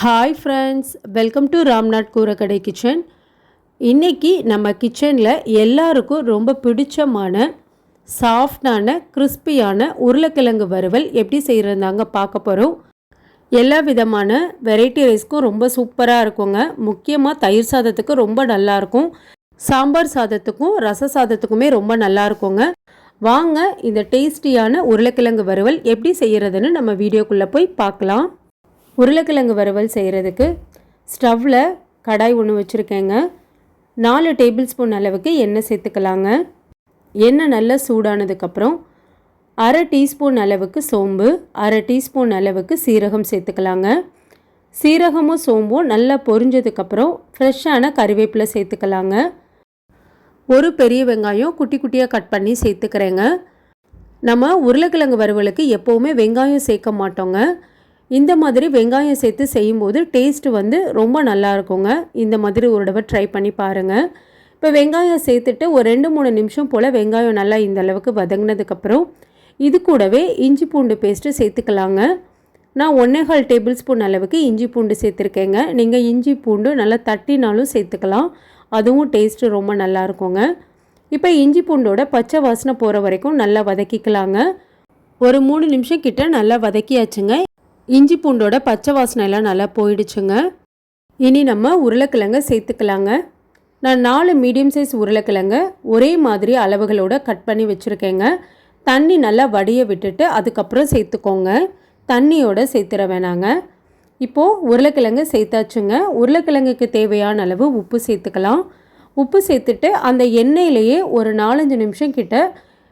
Hi friends welcome to Ramnath Koorakadai kitchen இன்றைக்கி நம்ம கிச்சனில் எல்லாருக்கும் ரொம்ப பிடிச்சமான சாஃப்டான கிறிஸ்பியான உருளைக்கிழங்கு வறுவல் எப்படி செய்கிறதாங்க பார்க்க போகிறோம் எல்லா விதமான வெரைட்டி ரைஸ்க்கும் ரொம்ப சூப்பராக இருக்குங்க. முக்கியமாக தயிர் சாதத்துக்கு ரொம்ப நல்லாயிருக்கும் சாம்பார் சாதத்துக்கும் ரச சாதத்துக்குமே ரொம்ப நல்லா இருக்குங்க. வாங்க இந்த டேஸ்டியான உருளைக்கிழங்கு வறுவல் எப்படி செய்கிறதுன்னு நம்ம வீடியோக்குள்ளே போய் பார்க்கலாம். உருளைக்கிழங்கு வறுவல் செய்கிறதுக்கு ஸ்டவ்வில் கடாய் ஒன்று வச்சுருக்கேங்க. நாலு டேபிள் ஸ்பூன் அளவுக்கு எண்ணெய் சேர்த்துக்கலாங்க. எண்ணெய் நல்லா சூடானதுக்கப்புறம் அரை டீஸ்பூன் அளவுக்கு சோம்பு அரை டீஸ்பூன் அளவுக்கு சீரகம் சேர்த்துக்கலாங்க. சீரகமும் சோம்பும் நல்லா பொரிஞ்சதுக்கப்புறம் ஃப்ரெஷ்ஷான கறிவேப்பிலை சேர்த்துக்கலாங்க. ஒரு பெரிய வெங்காயம் குட்டி குட்டியாக கட் பண்ணி சேர்த்துக்கிறேங்க. நம்ம உருளைக்கிழங்கு வறுவலுக்கு எப்போவுமே வெங்காயம் சேர்க்க மாட்டோங்க. இந்த மாதிரி வெங்காயம் சேர்த்து செய்யும்போது டேஸ்ட்டு வந்து ரொம்ப நல்லா இருக்குங்க. இந்த மாதிரி ஒரு தடவை ட்ரை பண்ணி பாருங்கள் இப்போ வெங்காயம் சேர்த்துட்டு ஒரு ரெண்டு மூணு நிமிஷம் போல் வெங்காயம் நல்லா இந்த அளவுக்கு வதங்கினதுக்கப்புறம் இது கூடவே இஞ்சி பூண்டு பேஸ்ட்டு சேர்த்துக்கலாங்க. நான் ஒன்றேகால் டேபிள் ஸ்பூன் அளவுக்கு இஞ்சி பூண்டு சேர்த்துருக்கேங்க. நீங்கள் இஞ்சி பூண்டு நல்லா தட்டினாலும் சேர்த்துக்கலாம். அதுவும் டேஸ்ட்டு ரொம்ப நல்லா இருக்குங்க. இப்போ இஞ்சி பூண்டோட பச்சை வாசனை போகிற வரைக்கும் நல்லா வதக்கிக்கலாங்க. ஒரு மூணு நிமிஷம் கிட்ட நல்லா வதக்கியாச்சுங்க. இஞ்சி பூண்டோட பச்சை வாசனை எல்லாம் நல்லா போயிடுச்சுங்க. இனி நம்ம உருளைக்கிழங்க சேர்த்துக்கலாங்க. நான் நாலு மீடியம் சைஸ் உருளைக்கிழங்க ஒரே மாதிரி அளவுகளோட கட் பண்ணி வச்சுருக்கேங்க. தண்ணி நல்லா வடிய விட்டுட்டு அதுக்கப்புறம் சேர்த்துக்கோங்க. தண்ணியோட சேர்த்துற வேணாங்க. இப்போது உருளைக்கிழங்கு சேர்த்தாச்சுங்க. உருளைக்கிழங்குக்கு தேவையான அளவு உப்பு சேர்த்துக்கலாம். உப்பு சேர்த்துட்டு அந்த எண்ணெயிலேயே ஒரு நாலஞ்சு நிமிஷம் கிட்ட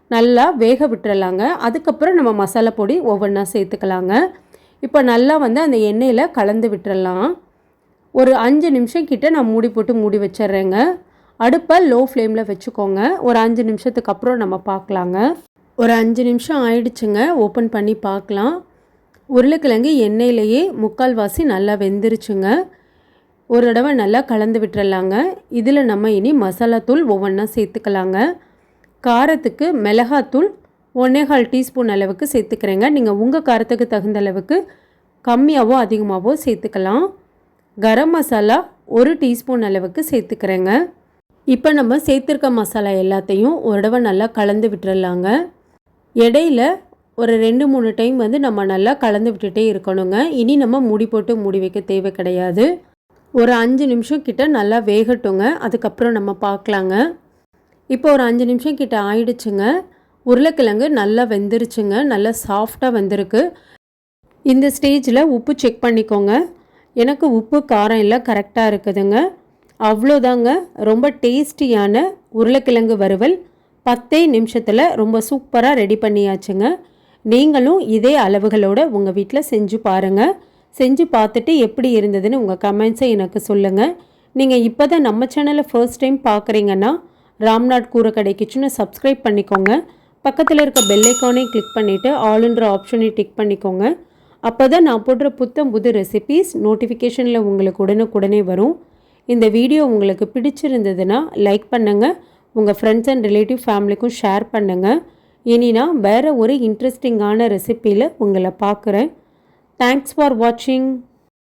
நல்லா வேக விட்டுறலாங்க. அதுக்கப்புறம் நம்ம மசாலா பொடி ஒவ்வொன்றா சேர்த்துக்கலாங்க. இப்போ நல்லா வந்து அந்த எண்ணெயில் கலந்து விட்டுறலாம். ஒரு அஞ்சு நிமிஷம் கிட்ட நான் மூடி போட்டு மூடி வச்சிட்றேங்க. அடுப்பை லோ ஃப்ளேமில் வச்சுக்கோங்க. ஒரு அஞ்சு நிமிஷத்துக்கு அப்புறம் நம்ம பார்க்கலாங்க. ஒரு அஞ்சு நிமிஷம் ஆயிடுச்சுங்க. ஓப்பன் பண்ணி பார்க்கலாம். உருளைக்கிழங்கு எண்ணெயிலேயே முக்கால்வாசி நல்லா வெந்துருச்சுங்க. ஒரு தடவை நல்லா கலந்து விட்டுறலாங்க. இதில் நம்ம இனி மசாலா தூள் ஒவ்வொன்றா சேர்த்துக்கலாங்க. காரத்துக்கு மிளகாத்தூள் ஒன்றேகால் டீஸ்பூன் அளவுக்கு சேர்த்துக்கிறேங்க. நீங்கள் உங்கள் காரத்துக்கு தகுந்த அளவுக்கு கம்மியாகவோ அதிகமாகவோ சேர்த்துக்கலாம். கரம் மசாலா ஒரு டீஸ்பூன் அளவுக்கு சேர்த்துக்கிறேங்க. இப்போ நம்ம சேர்த்துருக்க மசாலா எல்லாத்தையும் ஒரு தடவை நல்லா கலந்து விட்டுறலாங்க. இடையில ஒரு ரெண்டு மூணு டைம் வந்து நம்ம நல்லா கலந்து விட்டுட்டே இருக்கணுங்க. இனி நம்ம மூடி போட்டு மூடி வைக்க தேவை கிடையாது. ஒரு அஞ்சு நிமிஷம் கிட்ட நல்லா வேகட்டுங்க. அதுக்கப்புறம் நம்ம பார்க்கலாங்க. இப்போ ஒரு அஞ்சு நிமிஷம் கிட்ட ஆயிடுச்சுங்க. உருளைக்கிழங்கு நல்லா வெந்துருச்சுங்க நல்லா சாஃப்டாக வெந்திருக்கு. இந்த ஸ்டேஜில் உப்பு செக் பண்ணிக்கோங்க. எனக்கு உப்பு காரம் எல்லாம் கரெக்டாக இருக்குதுங்க. அவ்வளோதாங்க. ரொம்ப டேஸ்டியான உருளைக்கிழங்கு வறுவல். பத்தே நிமிஷத்தில் ரொம்ப சூப்பராக ரெடி பண்ணியாச்சுங்க. நீங்களும் இதே அளவுகளோடு உங்கள் வீட்டில் செஞ்சு பாருங்கள் செஞ்சு பார்த்துட்டு எப்படி இருந்ததுன்னு உங்கள் கமெண்ட்ஸை எனக்கு சொல்லுங்கள் நீங்கள் இப்போ தான் நம்ம சேனலை ஃபர்ஸ்ட் டைம் பார்க்குறீங்கன்னா ராம்நாட் கூரக்கடை கிச்சனை சப்ஸ்கிரைப் பண்ணிக்கோங்க. பக்கத்தில் இருக்க பெல்லைக்கானே கிளிக் பண்ணிவிட்டு ஆளுன்ற ஆப்ஷனை டிக் பண்ணிக்கோங்க. அப்போ தான் நான் போடுற புத்தம் புது ரெசிபீஸ் நோட்டிஃபிகேஷனில் உங்களுக்கு உடனுக்குடனே வரும். இந்த வீடியோ உங்களுக்கு பிடிச்சிருந்ததுன்னா லைக் பண்ணுங்கள் உங்கள் ஃப்ரெண்ட்ஸ் அண்ட் ரிலேட்டிவ் ஃபேமிலிக்கும் ஷேர் பண்ணுங்கள் இனினா வேறு ஒரு இன்ட்ரெஸ்டிங்கான ரெசிப்பியில் உங்களை பார்க்குறேன். தேங்க்ஸ் ஃபார் வாட்சிங்